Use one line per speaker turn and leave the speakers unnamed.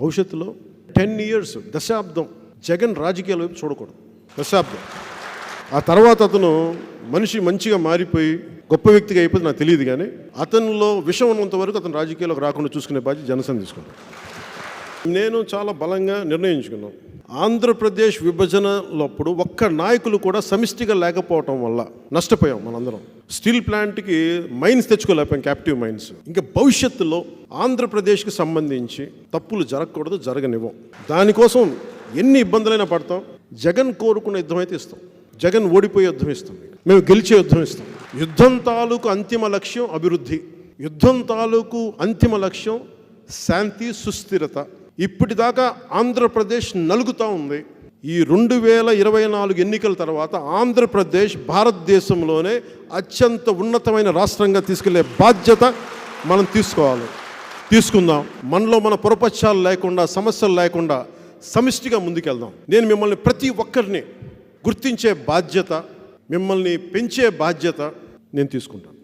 భవిష్యత్తులో ten years దశాబ్దం జగన్ రాజకీయాల వైపు చూడకూడదు. దశాబ్దం. ఆ తర్వాత అతను మనిషి మంచిగా మారిపోయి గొప్ప వ్యక్తిగా అయిపోతే నాకు తెలియదు కానీ అతనిలో విషం ఉన్నంత వరకు అతను రాజకీయాలకు రాకుండా చూసుకునే బాధ్యత జనసేన తీసుకున్నాను నేను చాలా బలంగా నిర్ణయించుకున్నాను. ఆంధ్రప్రదేశ్ విభజనలప్పుడు ఒక్క నాయకులు కూడా సమిష్టిగా లేకపోవటం వల్ల నష్టపోయాం మనందరం. స్టీల్ ప్లాంట్కి మైన్స్ తెచ్చుకోలేకపోయాం క్యాప్టివ్ మైన్స్. ఇంకా భవిష్యత్తులో ఆంధ్రప్రదేశ్కి సంబంధించి తప్పులు జరగకూడదు జరగనివ్వం. దానికోసం ఎన్ని ఇబ్బందులైనా పడతాం. జగన్ కోరుకున్న యుద్ధం అయితే ఇస్తాం. జగన్ ఓడిపోయే యుద్ధం ఇస్తాం. మేము గెలిచే యుద్ధం ఇస్తాం. యుద్ధం తాలూకు అంతిమ లక్ష్యం అభివృద్ధి. యుద్ధం తాలూకు అంతిమ లక్ష్యం శాంతి సుస్థిరత. ఇప్పటిదాకా ఆంధ్రప్రదేశ్ నలుగుతూ ఉంది. ఈ రెండు వేల ఇరవై నాలుగు ఎన్నికల తర్వాత ఆంధ్రప్రదేశ్ భారతదేశంలోనే అత్యంత ఉన్నతమైన రాష్ట్రంగా తీసుకెళ్ళే బాధ్యత మనం తీసుకోవాలి. తీసుకుందాం. మనలో మన పొరపక్షాలు లేకుండా సమస్యలు లేకుండా సమిష్టిగా ముందుకెళ్దాం. నేను మిమ్మల్ని ప్రతి ఒక్కరిని గుర్తించే బాధ్యత మిమ్మల్ని పెంచే బాధ్యత నేను తీసుకుంటాను.